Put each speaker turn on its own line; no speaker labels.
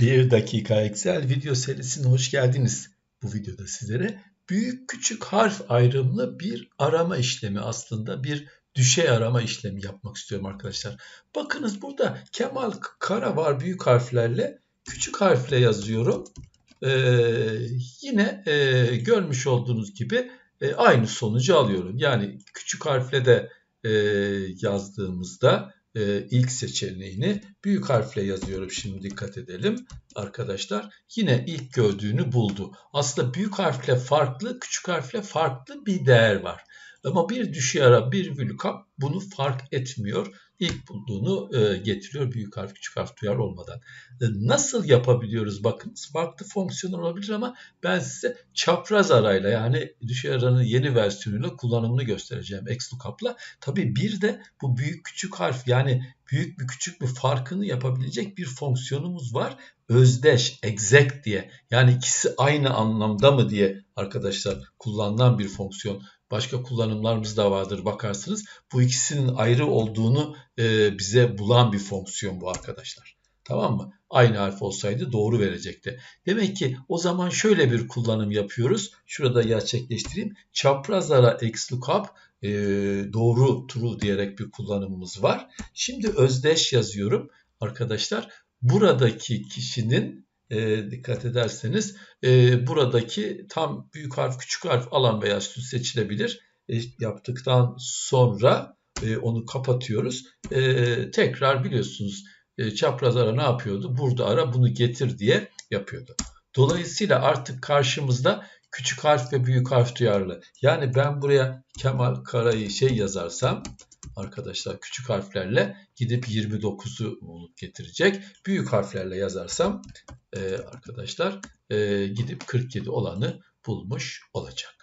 Bir dakika Excel video serisine hoş geldiniz. Bu videoda sizlere büyük küçük harf ayrımlı bir arama işlemi aslında bir düşey arama işlemi yapmak istiyorum arkadaşlar. Bakınız burada Kemal Kara var büyük harflerle küçük harfle yazıyorum. Ee, yine e, görmüş olduğunuz gibi e, aynı sonucu alıyorum. Yani küçük harfle de e, yazdığımızda e, ilk seçeneğini büyük harfle yazıyorum. Şimdi dikkat edelim arkadaşlar. Yine ilk gördüğünü buldu. Aslında büyük harfle farklı, küçük harfle farklı bir değer var. Ama bir düşey ara, bir virgül kap bunu fark etmiyor. İlk bulduğunu e, getiriyor büyük harf, küçük harf duyar olmadan. E, nasıl yapabiliyoruz bakın farklı fonksiyon olabilir ama ben size çapraz arayla yani düşey aranın yeni versiyonuyla kullanımını göstereceğim XLOOKUP'la. Tabii bir de bu büyük küçük harf yani büyük bir küçük bir farkını yapabilecek bir fonksiyonumuz var. Özdeş, exact diye. Yani ikisi aynı anlamda mı diye arkadaşlar kullanılan bir fonksiyon. Başka kullanımlarımız da vardır bakarsınız. Bu ikisinin ayrı olduğunu e, bize bulan bir fonksiyon bu arkadaşlar. Tamam mı? Aynı harf olsaydı doğru verecekti. Demek ki o zaman şöyle bir kullanım yapıyoruz. Şurada gerçekleştireyim. Çapraz ara xlookup e, doğru true diyerek bir kullanımımız var. Şimdi özdeş yazıyorum arkadaşlar. Buradaki kişinin e, dikkat ederseniz e, buradaki tam büyük harf küçük harf alan veya süs seçilebilir. E, yaptıktan sonra e, onu kapatıyoruz. E, tekrar biliyorsunuz e, çapraz ara ne yapıyordu? Burada ara bunu getir diye yapıyordu. Dolayısıyla artık karşımızda küçük harf ve büyük harf duyarlı. Yani ben buraya Kemal Kara'yı şey yazarsam arkadaşlar küçük harflerle gidip 29'u bulup getirecek. Büyük harflerle yazarsam e, arkadaşlar e, gidip 47 olanı bulmuş olacak.